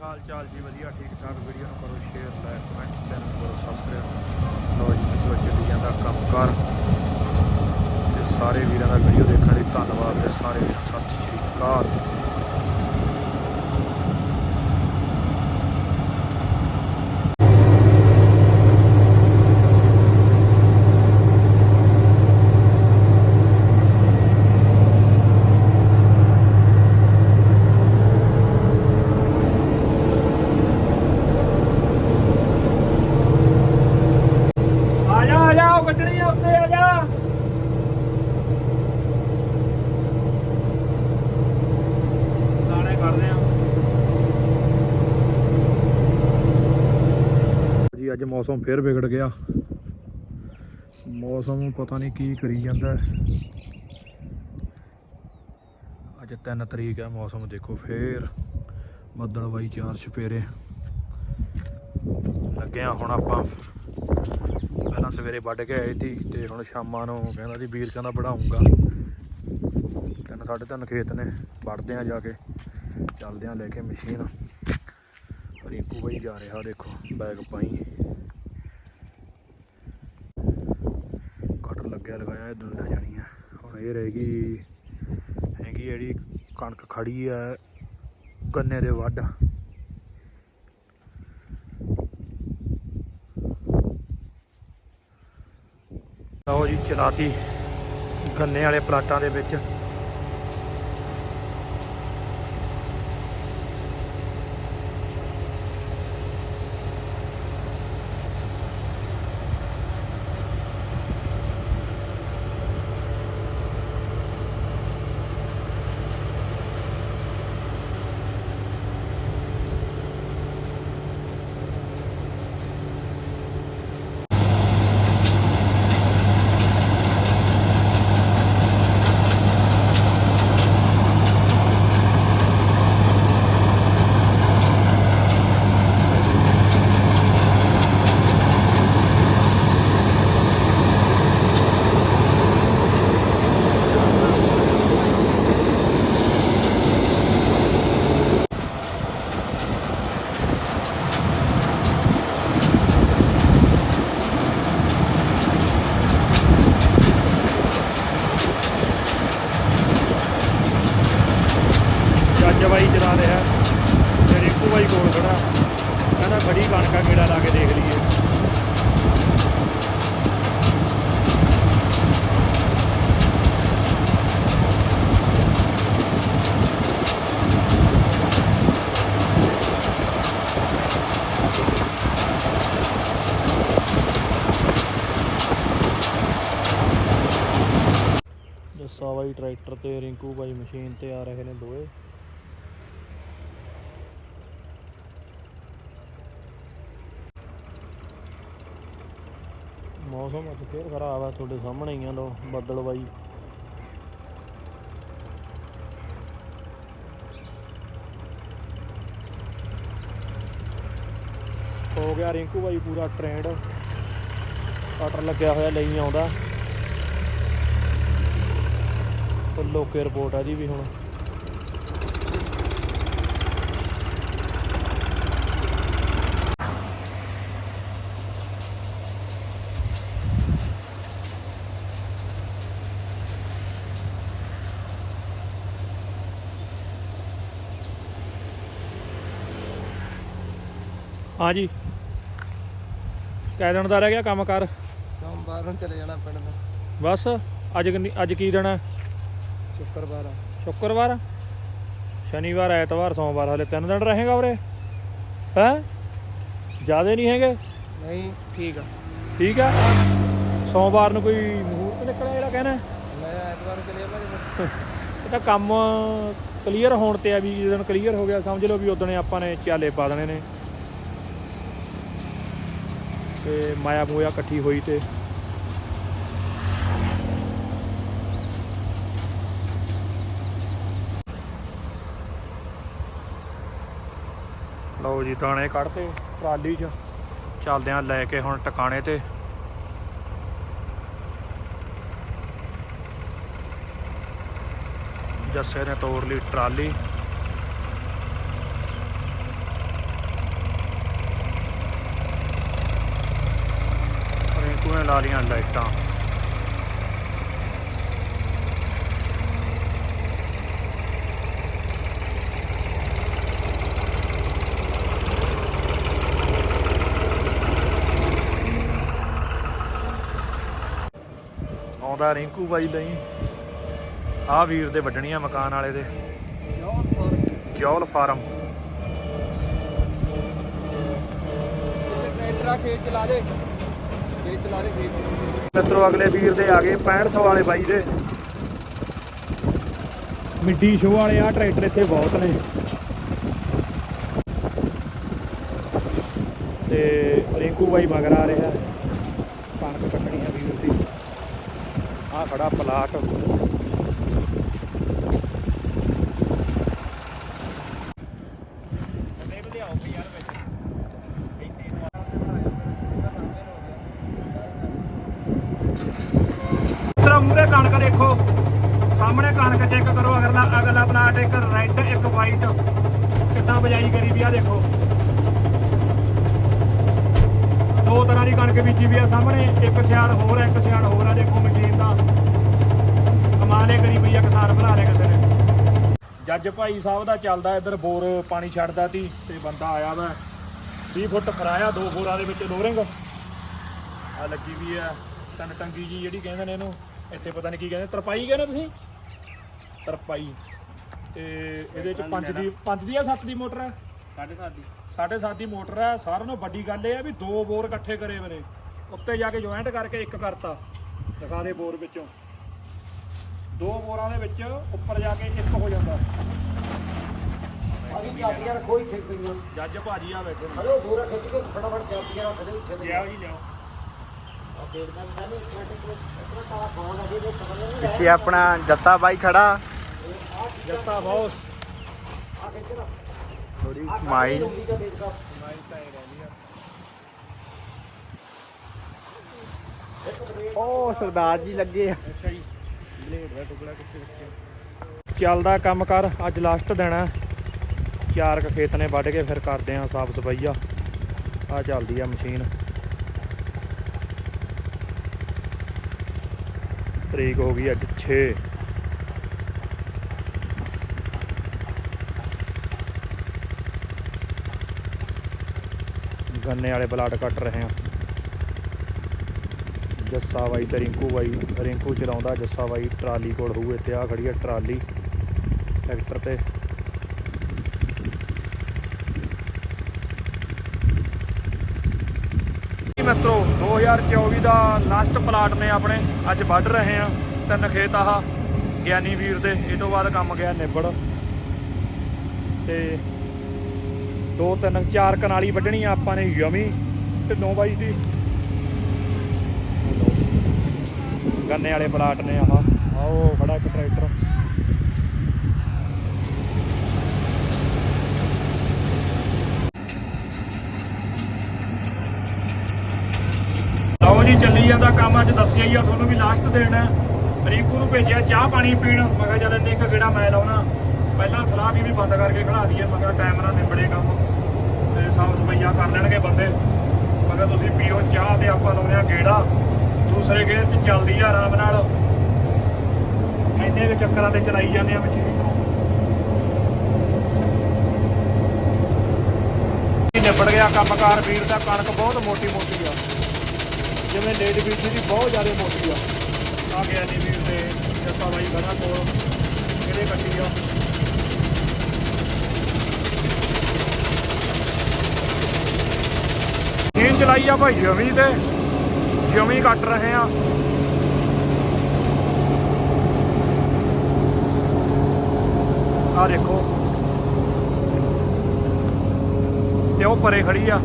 ਹਾਲ ਚਾਲ ਜੀ ਵਧੀਆ ਠੀਕ ਠਾਕ ਵੀਡੀਓ ਨੂੰ ਕਰੋ ਸ਼ੇਅਰ ਲਾਈਕ ਕਮੈਂਟ ਚੈਨਲ ਕਰੋ ਸਬਸਕ੍ਰਾਈਬ ਲਓ ਜੀ, ਮਿੱਤਰੋ ਚੱਲੀ ਜਾਂਦਾ ਕੰਮਕਾਰ। ਤੇ ਸਾਰੇ ਵੀਰਾਂ ਦਾ ਵੀਡੀਓ ਦੇਖਣ ਲਈ ਧੰਨਵਾਦ ਤੇ ਸਾਰੇ ਵੀਰਾਂ ਨੂੰ ਸਤਿ ਸ਼੍ਰੀ ਅਕਾਲ ਆ ਜਾ ਆ ਜਾ ਉਹ ਕੱਢਣੀ ਆ ਉੱਤੇ ਆ ਜਾ ਦਾਣੇ ਕਰਦੇ ਆ ਜੀ ਅੱਜ ਮੌਸਮ ਫੇਰ ਵਿਗੜ ਗਿਆ। ਮੌਸਮ ਪਤਾ ਨਹੀਂ ਕੀ ਕਰੀ ਜਾਂਦਾ ਅੱਜ 3 ਤਰੀਕ ਹੈ, ਮੌਸਮ ਦੇਖੋ ਫੇਰ। ਬੱਦਲ ਬਾਈ ਚਾਰ ਛਪੇਰੇ ਲੱਗਿਆ ਹੁਣ ਆਪਾਂ। ਪਹਿਲਾਂ ਸਵੇਰੇ ਵੱਢ ਕੇ ਆਏ ਸੀ ਤੇ ਹੁਣ ਸ਼ਾਮਾਂ ਨੂੰ ਕਹਿੰਦਾ ਸੀ, ਵੀਰ ਕਹਿੰਦਾ ਵਢਾਊਂਗਾ ਤਿੰਨ ਸਾਢੇ ਤਿੰਨ ਖੇਤ ਨੇ, ਵੱਢਦੇ ਆ ਜਾ ਕੇ। ਚੱਲਦੇ ਆ ਲੈ ਕੇ ਮਸ਼ੀਨ। ਰਿੰਕੂ ਬਾਈ ਜਾ ਰਿਹਾ ਦੇਖੋ ਬੈਗ ਪਾਈ ਕਟਰ ਲੱਗਿਆ ਲਗਾਇਆ ਇਹ ਲੈ ਜਾਣੀ ਹੁਣ ਇਹ ਰਹੇਗੀ ਹੈਗੀ ਜਿਹੜੀ ਕਣਕ ਖੜੀ ਆ ਗੰਨੇ ਦੇ ਵੱਢ। ਲਓ ਜੀ ਚਲਾਤੀ ਗੰਨੇ ਵਾਲੇ ਪਲਾਟਾਂ ਦੇ ਵਿੱਚ। ਜਵਾਈ ਚਲਾ ਰਿਹਾ। ਤੇ ਰਿੰਕੂ ਬਾਈ ਕੋਲ ਖੜਾ। ਕਹਿੰਦਾ ਬੜੀ ਕਣਕਾ ਕੀੜਾ ਲਾ ਕੇ ਦੇਖ ਲਈਏ। ਜੱਸਾ ਬਾਈ ਟਰੈਕਟਰ ਤੇ ਰਿੰਕੂ ਬਾਈ ਮਸ਼ੀਨ ਤੇ ਆ ਰਹੇ ਨੇ ਦੋਏ। ਮੌਸਮ ਅੱਜ ਫੇਰ ਖਰਾਬ ਆ, ਤੁਹਾਡੇ ਸਾਹਮਣੇ ਹੀ ਆ ਲੋ ਬੱਦਲ ਬਾਈ। ਹੋ ਗਿਆ ਰਿੰਕੂ ਬਾਈ ਪੂਰਾ ਟ੍ਰੈਂਡ। ਕਟਰ ਲੱਗਿਆ ਹੋਇਆ ਲਈ ਆਉਂਦਾ। ਫੁੱਲ ਰਿਪੋਰਟ ਆ ਜੀ ਵੀ ਹੁਣ। ਹਾਂਜੀ। ਕੈ ਦਿਨ ਦਾ ਰਹਿ ਗਿਆ ਕੰਮ ਕਰ। ਸੋਮਵਾਰ ਨੂੰ ਚਲੇ ਜਾਣਾ ਪਿੰਡ ਨੂੰ। ਬਸ ਅੱਜ ਕਿੰਨੀ ਅੱਜ ਕੀ ਦਿਨ ਹੈ? ਸ਼ੁੱਕਰਵਾਰ ਸ਼ੁੱਕਰਵਾਰ? ਸ਼ਨੀਵਾਰ ਐਤਵਾਰ ਸੋਮਵਾਰ ਹਲੇ ਤਿੰਨ ਦਿਨ ਰਹੇਗਾ ਉਰੇ। ਹੈ? ਜਿਆਦੇ ਨਹੀਂ ਹੈਗੇ? ਨਹੀਂ ਠੀਕ ਆ। ਠੀਕ ਆ। ਸੋਮਵਾਰ ਨੂੰ ਕੋਈ ਮਹੂਰਤ ਨਿਕਲਿਆ ਜਿਹੜਾ ਕਹਿੰਦਾ ਮੈਂ ਐਤਵਾਰ ਨੂੰ ਚਲੇ ਜਾਵਾਂਗੇ ਇਹ ਤਾਂ ਕੰਮ ਕਲੀਅਰ ਹੋਣ ਤੇ ਆ ਵੀ ਜਦੋਂ ਕਲੀਅਰ ਹੋ ਗਿਆ ਸਮਝ ਲਓ ਵੀ ਉਦੋਂ ਆਪਾਂ ਨੇ ਚਾਲੇ ਪਾ ਦੇਣੇ ਨੇ। ਤੇ ਮਾਇਆ ਮੋਇਆ ਇਕੱਠੀ ਹੋਈ ਤੇ ਲਓ ਜੀ, ਦਾਣੇ ਕੱਢਤੇ ਟਰਾਲੀ 'ਚ। ਚੱਲਦੇ ਆਂ ਲੈ ਕੇ ਹੁਣ ਟਿਕਾਣੇ ਤੇ। ਜੱਸੇ ਨੇ ਤੋੜ ਲਈ ਟਰਾਲੀ। ਲਾ ਲੀਆਂ ਲਾਈਟਾਂ। ਆਉਂਦਾ ਰਿੰਕੂ ਬਾਈ ਲਈ ਆ ਵੀਰ ਦੇ ਵੱਢਣੀਆਂ ਮਕਾਨ ਵਾਲੇ ਦੇ। ਜੌਲ ਫਾਰਮ। ਟਰੈਕਟਰ ਆ ਖੇਤ ਖੇਤ ਚਲਾ ਦੇ। ਮਿੱਤਰੋ, ਅਗਲੇ ਵੀਰ ਦੇ ਆ ਗਏ 6500 ਵਾਲੇ ਬਾਈ ਦੇ। ਮਿੱਡੀ ਸ਼ੋਅ ਵਾਲੇ ਆ, ਟਰੈਕਟਰ ਇੱਥੇ ਬਹੁਤ ਨੇ। ਤੇ ਰਿੰਕੂ ਬਾਈ ਮਗਰ ਆ ਰਿਹਾ। ਕਣਕ ਕੱਟਣੀ ਆ ਵੀਰ ਦੀ ਆ ਖੜਾ ਪਲਾਟ ਤੇਰਾ ਮੂਰੇ ਕਣਕ ਦੇਖੋ ਸਾਹਮਣੇ ਕਣਕ ਚੈੱਕ ਕਰੋ ਅਗਲਾ ਅਗਲਾ ਪਲਾਟ ਇੱਕ ਰੈੱਡ ਇੱਕ ਵਾਈਟ ਕਿੱਦਾਂ ਬਜਾਈ ਕਰੀ ਵੀ ਆ ਦੇਖੋ ਦੋ ਤਰ੍ਹਾਂ ਬੀਜੀ ਵੀ ਆ ਸਾਹਮਣੇ ਇੱਕ ਸਿਆੜ ਹੋਰ ਆ ਇੱਕ ਸਿਆੜ ਹੋਰ ਆ ਦੇਖੋ ਮਸ਼ੀਨ ਦਾ। ਕਮਾਲੇ ਕਰੀ ਪਈ ਆ ਕਿਸਾਨ ਭਰਾ ਨੇ ਕਿਸੇ ਨੇ। ਜੱਜ ਭਾਈ ਸਾਹਿਬ ਦਾ ਚੱਲਦਾ ਇੱਧਰ ਬੋਰ ਪਾਣੀ ਛੱਡਦਾ ਤੀ ਤੇ ਬੰਦਾ ਆਇਆ ਵਾ। 20 ਫੁੱਟ ਫਰਾਇਆ ਦੋ ਬੋਰਾਂ ਦੇ ਵਿੱਚ ਲੋਰਿੰਗ ਆ ਲੱਗੀ ਵੀ ਆ ਤਿੰਨ ਟੰਗੀ ਜੀ ਜਿਹੜੀ ਕਹਿੰਦੇ ਨੇ ਇਹਨੂੰ ਇੱਥੇ ਪਤਾ ਨਹੀਂ ਕੀ ਕਹਿੰਦੇ ਤਰਪਾਈ ਕਹਿੰਦੇ ਤੁਸੀਂ? ਤਰਪਾਈ। ਤੇ ਇਹਦੇ ਚ ਪੰਜ ਦੀ ਪੰਜ ਦੀ ਆ ਸੱਤ ਦੀ ਮੋਟਰ? ਹੈ ਸਾਢੇ ਸੱਤ ਦੀ। ਸਾਢੇ ਸੱਤ ਦੀ ਮੋਟਰ ਹੈ ਸਾਰਿਆਂ ਨਾਲੋਂ ਵੱਡੀ ਗੱਲ ਇਹ ਹੈ ਵੀ ਦੋ ਬੋਰ ਇਕੱਠੇ ਕਰੇ ਮਨੇ ਉੱਤੇ ਜਾ ਕੇ ਜੁਆਇੰਟ ਕਰਕੇ ਇੱਕ ਕਰਤਾ। ਦਿਖਾ ਦੇ ਬੋਰ ਵਿੱਚੋਂ। ਦੋ ਬੋਰਾਂ ਦੇ ਵਿੱਚ ਉੱਪਰ ਜਾ ਕੇ ਇੱਕ ਹੋ ਜਾਂਦਾ। ਅਸੀਂ ਚਾਬੀਆਂ ਰੱਖੋ ਇੱਥੇ ਪਈਆਂ। ਜੱਜ ਭਾਜੀ ਆ ਬੈਠੇ ਨੇ। ਹਲੋ ਦੂਰਾ ਖਿੱਚ ਕੇ ਫਟਾਫਟ ਚਾਬੀਆਂ ਰੱਖ ਦੇ ਉੱਥੇ ਲਿਆਓ ਜੀ ਲਿਆਓ। ਪਿੱਛੇ ਆਪਣਾ ਜੱਸਾ ਬਾਈ ਖੜਾ। ਜੱਸਾ ਬੌਸ ਥੋੜੀ ਸਮਾਈਲ ਉਹ ਸਰਦਾਰ ਜੀ ਲੱਗੇ ਆ। ਅੱਛਾ ਜੀ। ਬਲੇਡ ਦਾ ਟੁਕੜਾ ਕਿੱਥੇ ਰੱਖਿਆ? ਚੱਲਦਾ ਕੰਮ ਕਰ, ਅੱਜ ਲਾਸਟ ਦੇਣਾ ਚਾਰ ਕ ਖੇਤ ਨੇ ਵੱਢ ਕੇ, ਫਿਰ ਕਰਦੇ ਆਂ ਸਾਫ਼ ਸਫ਼ਾਈ ਆ। ਚੱਲਦੀ ਆ ਮਸ਼ੀਨ। ਤਰੀਕ ਹੋ ਗਈ ਅੱਜ 6 ਗੰਨੇ ਵਾਲੇ ਬਲਾਟ ਕੱਟ ਰਹੇ ਆ। ਜੱਸਾ ਬਾਈ ਤੇ ਰਿੰਕੂ ਬਾਈ, ਰਿੰਕੂ ਚਲਾਉਂਦਾ ਜੱਸਾ ਬਾਈ ਟਰਾਲੀ ਕੋਲ ਹੋਊ ਇੱਥੇ ਆ ਖੜੀ ਹੈ ਟਰਾਲੀ ਟਰੈਕਟਰ ਤੇ। ਜੀ ਮਿੱਤਰੋ 2024 ਦਾ ਲਾਸਟ ਪਲਾਟ ਨੇ ਆਪਣੇ, ਅੱਜ ਵੱਢ ਰਹੇ ਆ ਤਿੰਨ ਖੇਤ ਆਹ, ਗਿਆਨੀ ਵੀਰ ਦੇ, ਇਹ ਤੋਂ ਬਾਅਦ ਕੰਮ ਗਿਆ ਨਿਬੜ। ਤੇ ਦੋ ਤਿੰਨ ਚਾਰ ਕਨਾਲੀ ਵੱਢਣੀ ਆ ਆਪਾਂ ਨੇ ਯਮੀ ਤੇ 9 ਬਾਈ ਦੀ। ਗੰਨੇ ਵਾਲੇ ਪਲਾਟ ਨੇ ਆਹ ਆਓ, ਖੜਾ ਇੱਕ ਟਰੈਕਟਰ। ਲਓ ਜੀ, ਚੱਲੀ ਜਾਂਦਾ ਕੰਮ ਅੱਜ ਦੱਸਿਆ ਹੀ ਆ, ਤੁਹਾਨੂੰ ਵੀ ਲਾਸਟ ਦੇਣਾ। ਰਿੰਕੂ ਨੂੰ ਭੇਜਿਆ, ਚਾਹ ਪਾਣੀ ਪੀਣ। ਮੈਂ ਕਿਹਾ ਚੱਲ ਇੰਨੇ ਇੱਕ ਗੇੜਾ ਮੈਂ ਲਾਉਣਾ। ਪਹਿਲਾਂ ਸਲਾਹ ਦੀ ਵੀ ਬੰਦ ਕਰਕੇ ਖੜਾ ਦਈਏ। ਮੈਂ ਕਿਹਾ ਟਾਈਮ ਨਾਲ ਨਿਬੜੇ ਕੰਮ। ਤੇ ਸਾਫ਼ ਸਫਾਈਆਂ ਕਰ ਲੈਣਗੇ ਬੰਦੇ। ਮੈਂ ਕਿਹਾ ਤੁਸੀਂ ਪੀਓ ਚਾਹ ਤੇ ਆਪਾਂ ਲਾਉਂਦੇ ਆ ਗੇੜਾ। ਦੂਸਰੇ ਗੇੜ ਤੇ ਚੱਲਦੀ ਆ ਆਰਾਮ ਨਾਲ। ਇੰਨੇ ਕੁ ਚੱਕਰਾਂ ਤੇ ਚਲਾਈ ਜਾਂਦੇ ਆ ਮਸ਼ੀਨ ਨਿਬੜ ਗਿਆ ਕੰਮਕਾਰ ਵੀਰ ਦਾ, ਕਣਕ ਬਹੁਤ ਮੋਟੀ ਮੋਟੀ ਆ। ਜਿਵੇਂ ਲੇਡ ਬੀਜੀ ਦੀ ਬਹੁਤ ਜ਼ਿਆਦਾ ਮੋਟੀ ਆ। ਆ ਗਿਆ ਨਹੀਂ ਵੀਰ ਦੇ, ਜੱਸਾ ਬਾਈ ਖੜਾ ਕੋਲ ਕਿਹੜੇ ਕੱਟੀ ਆ। ਮਸ਼ੀਨ ਚਲਾਈ ਆ ਭਾਈ ਜਮੀ ਤੇ। ਜਮੀ ਕੱਟ ਰਹੇ ਆ। ਆ ਦੇਖੋ। ਤੇ ਉਹ ਪਰੇ ਖੜੀ ਆ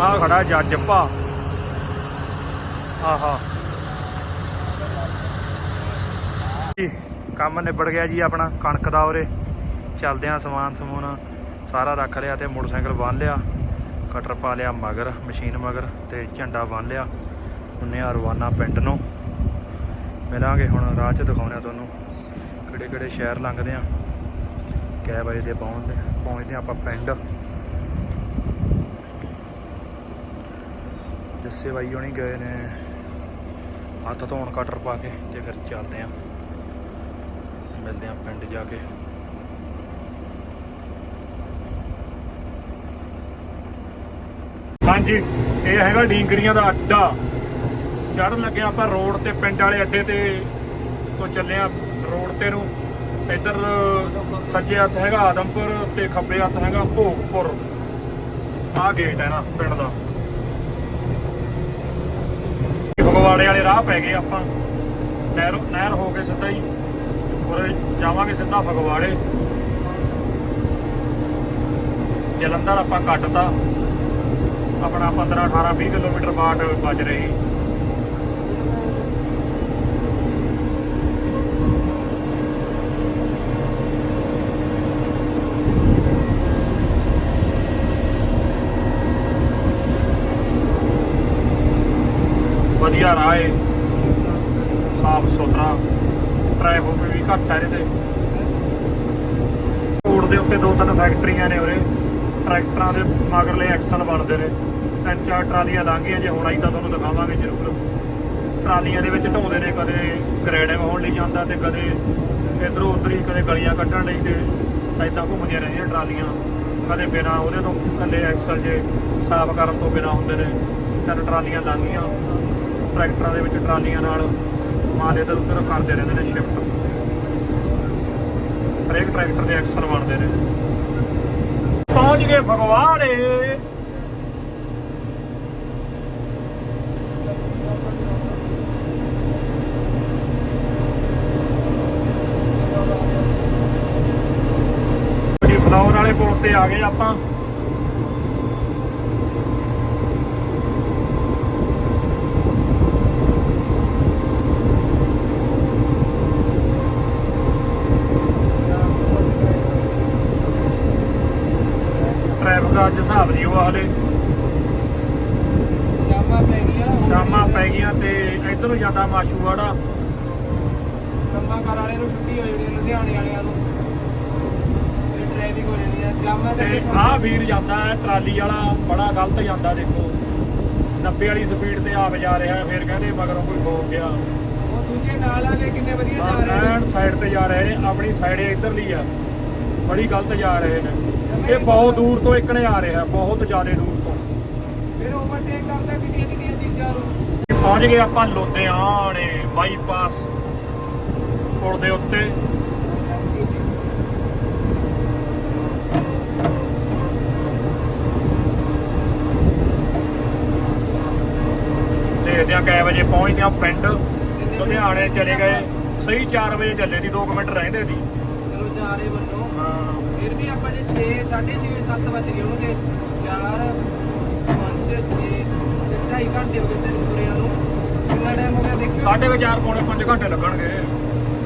ਆ ਖੜਾ ਜੱਜ ਭਾ ਆਹਾ। ਜੀ, ਕੰਮ ਨਿਬੜ ਗਿਆ ਜੀ ਆਪਣਾ, ਕਣਕ ਦਾ ਉਰੇ। ਚੱਲਦੇ ਆ ਸਮਾਨ ਸਮੂਨ, ਸਾਰਾ ਰੱਖ ਲਿਆ ਤੇ ਮੋਟਰਸਾਈਕਲ ਬੰਨ ਲਿਆ। ਕਟਰ ਪਾ ਲਿਆ ਮਗਰ, ਮਸ਼ੀਨ ਮਗਰ ਤੇ ਝੰਡਾ ਬੰਨ ਲਿਆ। ਉਹਨੇ ਆ ਰਵਾਨਾ ਪਿੰਡ ਨੂੰ। ਮਿਲਾਂਗੇ ਹੁਣ, ਰਾਹ 'ਚ ਦਿਖਾਉਂਦੇ ਆ ਤੁਹਾਨੂੰ। ਕਿਹੜੇ ਕਿਹੜੇ ਸ਼ਹਿਰ ਲੰਘਦੇ ਆ ਕੈ ਵਜੇ ਦੇ ਪਹੁੰਚਦੇ ਪਹੁੰਚਦੇ ਆ ਆਪਾਂ ਪਿੰਡ। ਜੱਸੇ ਬਾਈ ਹੋਣੀ ਗਏ ਨੇ। ਹੱਥ ਧੋਣ ਕਟਰ ਪਾ ਕੇ ਤੇ ਫਿਰ ਚੱਲਦੇ ਆ। ਮਿਲਦੇ ਆ ਪਿੰਡ ਜਾ ਕੇ। ਹਾਂਜੀ, ਇਹ ਹੈਗਾ ਡੀਂਗਰੀਆਂ ਦਾ ਅੱਡਾ। ਚੜਨ ਲੱਗੇ ਆਪਾਂ ਰੋਡ ਤੇ, ਪਿੰਡ ਵਾਲੇ ਅੱਡੇ ਤੇ ਤੋਂ ਚੱਲੇ ਆ ਰੋਡ ਤੇ ਨੂੰ। ਇੱਧਰ ਸੱਜੇ ਹੱਥ ਹੈਗਾ ਆਦਮਪੁਰ ਤੇ ਖੱਬੇ ਹੱਥ ਹੈਗਾ ਭੋਗਪੁਰ। ਆਹ ਗੇਟ ਹੈ ਨਾ ਪਿੰਡ ਦਾ। ਫਗਵਾੜੇ ਵਾਲੇ ਰਾਹ ਪੈ ਗਏ ਆਪਾਂ। ਨਹਿਰ ਨਹਿਰ ਹੋ ਕੇ ਸਿੱਧਾ ਹੀ। ਔਰ ਜਾਵਾਂਗੇ ਸਿੱਧਾ ਫਗਵਾੜੇ। ਜਲੰਧਰ ਆਪਾਂ ਕੱਟਤਾ। ਆਪਣਾ 15 18 20 ਕਿਲੋਮੀਟਰ ਬਾਟ ਬਚ ਰਹੀ। ਵਧੀਆ ਰਾਹ ਏ ਸਾਫ਼ ਸੁਥਰਾ। ਟ੍ਰੈਫਿਕ ਵੀ ਘੱਟ ਹੈ ਇਹਦੇ। ਰੋਡ ਦੇ ਉੱਤੇ ਦੋ ਤਿੰਨ ਫੈਕਟਰੀਆਂ ਨੇ ਉਰੇ। ਟਰੈਕਟਰਾਂ ਦੇ ਮਗਰਲੇ ਐਕਸਲ ਬਣਦੇ ਨੇ। ਤਿੰਨ ਚਾਰ ਟਰਾਲੀਆਂ ਲੰਘੀਆਂ, ਜੇ ਹੁਣ ਆਈ ਤਾਂ ਤੁਹਾਨੂੰ ਦਿਖਾਵਾਂਗੇ ਜ਼ਰੂਰ। ਟਰਾਲੀਆਂ ਦੇ ਵਿੱਚ ਢੋਂਦੇ ਨੇ, ਕਦੇ ਗ੍ਰੈਡਿੰਗ ਹੋਣ ਲਈ ਜਾਂਦਾ ਤੇ ਕਦੇ ਇਧਰੋਂ ਉਧਰ ਹੀ ਕਦੇ ਗਲੀਆਂ ਕੱਢਣ ਲਈ ਤੇ ਐਦਾਂ ਘੁੰਮਦੀਆਂ ਰਹਿੰਦੀਆਂ ਟਰਾਲੀਆਂ। ਕਦੇ ਬਿਨਾ ਉਹਦੇ ਤੋਂ ਥੱਲੇ ਐਕਸਲ ਜੇ ਸਾਫ਼ ਕਰਨ ਤੋਂ ਬਿਨਾ ਹੁੰਦੇ ਨੇ। ਤਿੰਨ ਟਰਾਲੀਆਂ ਲੰਘੀਆਂ। ਟਰੈਕਟਰਾਂ ਦੇ ਵਿੱਚ ਟਰਾਲੀਆਂ ਨਾਲ ਮਾਲ ਇੱਧਰ ਉੱਧਰ ਕਰਦੇ ਰਹਿੰਦੇ ਨੇ ਸ਼ਿਫਟ ਹਰੇਕ ਟਰੈਕਟਰ ਦੇ ਐਕਸਲ ਬਣਦੇ ਨੇ। ਪਹੁੰਚ ਗਏ ਫਗਵਾੜੇ। ਜੀ ਵਾਲੇ ਪੁਲ ਤੇ ਆ ਗਏ ਆਪਾਂ ਟ੍ਰੈਫਿਕ ਦਾ ਅੱਜ ਹਿਸਾਬ ਨਹੀਂ ਉਹ ਹਲੇ ਸ਼ਾਮਾਂ ਪੈ ਗਈਆਂ ਸ਼ਾਮਾਂ ਪੈ ਗਈਆਂ ਤੇ ਇੱਧਰ ਨੂੰ ਜਾਂਦਾ ਮਾਸ਼ੂਵਾੜਾ ਕੰਮਾਂ ਕਾਰ ਵਾਲੇ ਨੂੰ ਛੁੱਟੀ ਹੋ ਜਾਣੀ ਹੈ, ਲੁਧਿਆਣੇ ਵਾਲਿਆਂ ਨੂੰ ਇਹ ਟ੍ਰੈਫਿਕ ਹੋ ਜਾਣੀ ਹੈ ਸ਼ਾਮਾਂ ਤੇ ਤੱਕ ਆਹ ਵੀਰ ਜਾਂਦਾ ਹੈ ਟਰਾਲੀ ਵਾਲਾ ਬੜਾ ਗਲਤ ਜਾਂਦਾ ਦੇਖੋ। 90 ਵਾਲੀ ਸਪੀਡ ਤੇ ਆਪ ਜਾ ਰਿਹਾ ਫਿਰ ਕਹਿੰਦੇ ਮਗਰੋਂ ਕੋਈ ਠੋਕ ਗਿਆ। ਉਹ ਦੂਜੇ ਨਾਲ ਆ ਕੇ ਕਿੰਨੇ ਵਧੀਆ ਜਾ ਰਹੇ ਨੇ? ਸਾਈਡ ਤੇ ਜਾ ਰਹੇ ਨੇ ਆਪਣੀ ਸਾਈਡ ਇਧਰਲੀ ਆ। ਬੜੀ ਗਲਤ ਜਾ ਰਹੇ ਨੇ। ਇਹ ਬਹੁਤ ਦੂਰ ਤੋਂ ਇੱਕ ਨੇ ਆ ਰਿਹਾ ਬਹੁਤ ਜ਼ਿਆਦਾ ਦੂਰ ਤੋਂ। ਫਿਰ ਓਵਰਟੇਕ ਕਰਦਾ ਕਿੰਨੀਆਂ ਕਿੰਨੀਆਂ ਚੀਜ਼ਾਂ ਨੂੰ? ਪਹੁੰਚ ਗਏ ਆਪਾਂ ਲੁਧਿਆਣੇ ਬਾਈਪਾਸ ਪੁਲ ਦੇ ਉੱਤੇ। ਦੇਖਦੇ ਆ ਕਿੰਨੇ ਵਜੇ ਪਹੁੰਚਦੇ ਆ ਪਿੰਡ। ਲੁਧਿਆਣੇ ਚਲੇ ਗਏ। ਸਹੀ 4 ਵਜੇ ਚੱਲੇ ਦੀ 2 ਮਿੰਟ ਰਹਿੰਦੇ ਦੀ ਚਲੋ ਚਾਰੇ ਵੱਲੋਂ। ਹਾਂ। ਫਿਰ ਵੀ ਆਪਾਂ ਜੇ 6 6:30 7 ਵਜ ਗਏ ਹੋਣਗੇ। 4 5 6 ਤੇ 2.5 ਘੰਟੇ ਹੋ ਗਏ ਤੈਨੂੰ ਤੁਰਿਆਂ ਨੂੰ। ਕਿੰਨਾ ਟਾਈਮ ਹੋ ਗਿਆ ਦੇਖਿਓ? ਸਾਢੇ ਕੁ ਚਾਰ ਪੌਣੇ 5 ਘੰਟੇ ਲੱਗਣਗੇ।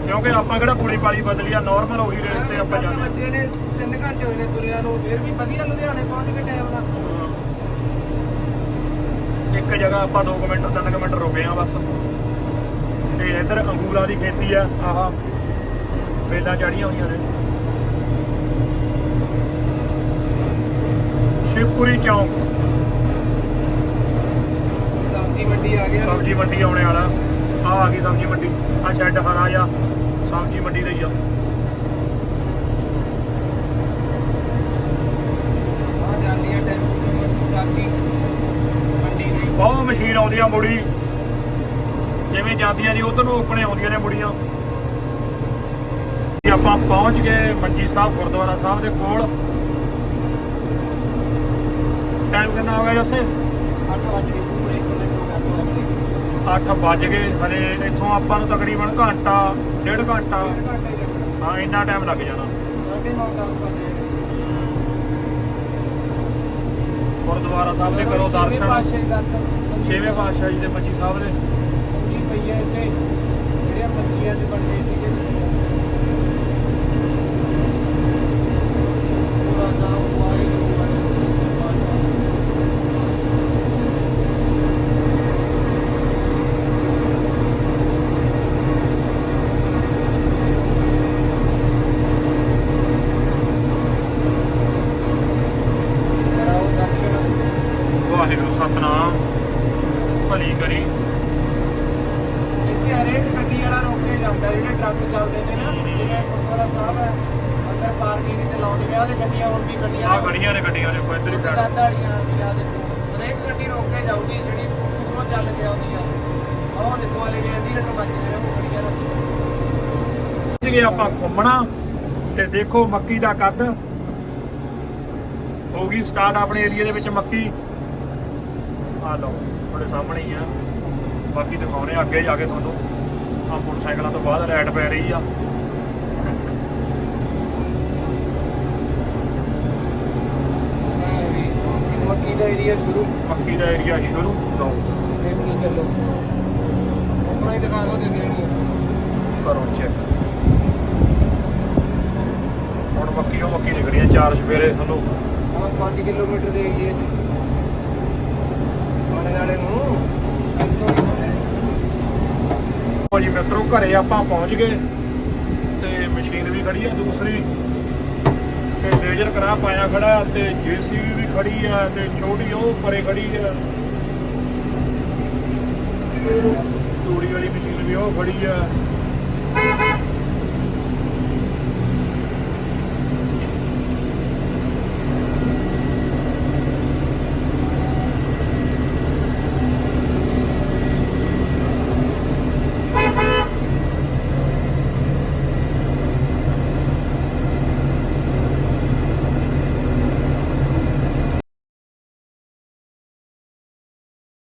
ਕਿਉਂਕਿ ਆਪਾਂ ਕਿਹੜਾ ਪੁਲੀ ਪਾਲੀ ਬਦਲੀ ਆ ਨਾਰਮਲ ਉਹੀ ਰੇਸ ਤੇ ਆਪਾਂ ਜਾਂਦੇ ਬੱਚੇ ਨੇ 3 ਘੰਟੇ ਹੋਏ ਨੇ ਤੁਰਿਆਂ ਨੂੰ। ਫਿਰ ਵੀ ਵਧੀਆ ਲੁਧਿਆਣੇ ਪਹੁੰਚ ਗਏ ਟਾਈਮ ਨਾਲ। ਇੱਕ ਜਗ੍ਹਾ ਆਪਾਂ 2 ਮਿੰਟ 3 ਮਿੰਟ ਰੁਕੇ ਆ ਬਸ। ਤੇ ਇੱਧਰ ਅੰਗੂਰਾਂ ਦੀ ਖੇਤੀ ਆ ਆਹ ਵੇਲਾਂ ਚੜੀਆਂ ਹੋਈਆਂ ਨੇ। ਸ਼ਿਵਪੁਰੀ ਚੌਂਕ। ਸਬਜ਼ੀ ਮੰਡੀ ਆ ਗਿਆ। ਸਬਜ਼ੀ ਮੰਡੀ ਆਉਣੇ ਵਾਲਾ। ਆ ਆ ਗਈ ਸਬਜ਼ੀ ਮੰਡੀ। ਆ ਸ਼ੈੱਡ ਹਰਾ ਜਾ ਸਬਜ਼ੀ ਮੰਡੀ ਆ ਆ ਜਾਂਦੀਆਂ ਟੈਂਪੂ ਸਬਜ਼ੀ ਮੰਡੀ ਨਹੀਂ ਬਹੁਤ ਮਸ਼ੀਨ ਆਉਂਦੀ ਮੁੜੀ। ਜਿਵੇਂ ਜਾਂਦੀਆਂ ਜੀ, ਉਧਰ ਨੂੰ ਓਪਣੇ ਆਉਂਦੀਆਂ ਨੇ ਮੁੜੀਆਂ। ਆਪਾਂ ਪਹੁੰਚ ਗਏ ਮੰਜੀ ਸਾਹਿਬ, ਗੁਰਦੁਆਰਾ ਸਾਹਿਬ ਦੇ ਕੋਲ। ਟਾਈਮ ਕਿੰਨਾ ਹੋ ਗਿਆ ਜੱਸੇ 8 ਵਜੇ ਪੂਰੇ ਕੋਲੇ ਤੋਂ 8 ਵੱਜ ਗਏ ਹਲੇ, ਇੱਥੋਂ ਆਪਾਂ ਨੂੰ ਤਕਰੀਬਨ ਘੰਟਾ, ਡੇਢ ਘੰਟਾ। ਹਾਂ, ਇੰਨਾ ਟਾਈਮ ਲੱਗ ਜਾਣਾ ਸਾਡੇ 9 10 ਵਜੇ ਗੁਰਦੁਆਰਾ ਸਾਹਿਬ ਦੇ ਕਰੋ ਦਰਸ਼ਨ। ਛੇਵੇਂ ਪਾਤਸ਼ਾਹ ਜੀ ਦੇ ਮੰਜੀ ਸਾਹਿਬ ਦੇ ਜੀ ਪਈਏ ਇੱਥੇ ਜਿਹੜੀਆਂ ਮੰਜੀਆਂ ਦੇ ਬਣਦੇ ਸੀਗੇ ਉਹਦਾ ਨਾਮ ਵਾਹਿਗੁਰੂ ਵਾਹਿਗੁਰੂ ਸਤਨਾਮ ਭਲੀ ਕਰੀ ਇੱਥੇ ਹਰੇਕ ਗੱਡੀ ਵਾਲਾ ਰੋਕ ਕੇ ਜਾਂਦਾ ਜਿਹੜੇ ਟਰੱਕ ਚੱਲਦੇ ਨੇ ਨਾ ਜਿਵੇਂ ਗੁਰਦੁਆਰਾ ਸਾਹਿਬ ਹੈ ਅੰਦਰ ਪਾਰਕਿੰਗ ਤੇ ਲਾਉਂਦੇ ਨੇ ਉਹਦੇ ਗੱਡੀਆਂ ਹੁਣ ਵੀ ਗੱਡੀਆਂ ਆ ਖੜੀਆਂ ਨੇ ਗੱਡੀਆਂ ਦੇ ਇੱਧਰ ਹੀ ਸਾਈਡ। ਦਾਦਾ ਵਾਲੀਆਂ ਵੀ ਆ ਦੇਖੋ। ਹਰੇਕ ਗੱਡੀ ਰੋਕ ਕੇ ਜਾਊਗੀ ਜਿਹੜੀ ਉਧਰੋਂ ਚੱਲ ਕੇ ਆਉਂਦੀ ਆ। ਆਹ ਦੇਖੋ ਵਾਲੇ ਵੀ ਇੰਡੀਕੇਟਰ ਵੱਜ ਰਹੇ ਨੇ ਉਹ ਖੜੀਆਂ ਨੇ ਪਹੁੰਚ ਗਏ ਆਪਾਂ ਘੁੰਮਣਾ ਤੇ ਦੇਖੋ ਮੱਕੀ ਦਾ ਕੱਦ। ਹੋ ਗਈ ਸਟਾਰਟ ਆਪਣੇ ਏਰੀਆ ਦੇ ਵਿੱਚ ਮੱਕੀ। ਆ ਲਓ ਤੁਹਾਡੇ ਸਾਹਮਣੇ ਹੀ ਆ। ਬਾਕੀ ਦਿਖਾਉਣੇ ਅੱਗੇ ਜਾ ਕੇ ਤੁਹਾਨੂੰ। ਆ ਮੋਟਰਸਾਈਕਲਾਂ ਤੋਂ ਬਾਅਦ ਲਾਈਟ ਪੈ ਰਹੀ ਆ ਮੈਂ ਵੀ ਮੱਕੀ ਦਾ ਏਰੀਆ ਸ਼ੁਰੂ। ਮੱਕੀ ਦਾ ਏਰੀਆ ਸ਼ੁਰੂ ਲਓ ਦੇਖ ਨਹੀਂ ਚੱਲੋ। ਉੱਪਰੋਂ ਹੀ ਦਿਖਾ ਦੋ ਦੇ ਕਿਹੜੀ ਕਰੋ ਚੈੱਕ ਹੁਣ ਮੱਕੀ ਉਹ ਮੱਕੀ ਦਿਖ ਰਹੀ ਆ ਚਾਰ ਸਵੇਰੇ ਤੁਹਾਨੂੰ। ਆ 5 ਕਿਲੋਮੀਟਰ ਦੇ ਏਰੀਆ ਚ। ਆਲੇ ਵਾਲੇ ਨੂੰ ਇੱਥੋਂ ਹੀ ਜਾਂਦੇ ਲਓ ਜੀ ਮਿੱਤਰੋ ਘਰੇ ਆਪਾਂ ਪਹੁੰਚ ਗਏ। ਤੇ ਮਸ਼ੀਨ ਵੀ ਖੜੀ ਆ ਦੂਸਰੀ। ਤੇ ਲੇਜ਼ਰ ਕਰਾ ਪਾਇਆ ਖੜਾ ਤੇ ਜੀਸੀਬੀ ਵੀ ਖੜੀ ਆ ਤੇ ਛੋਟੀ ਉਹ ਪਰੇ ਖੜੀ ਆ ਤੂੜੀ ਵਾਲੀ ਮਸ਼ੀਨ ਵੀ ਉਹ ਖੜੀ ਆ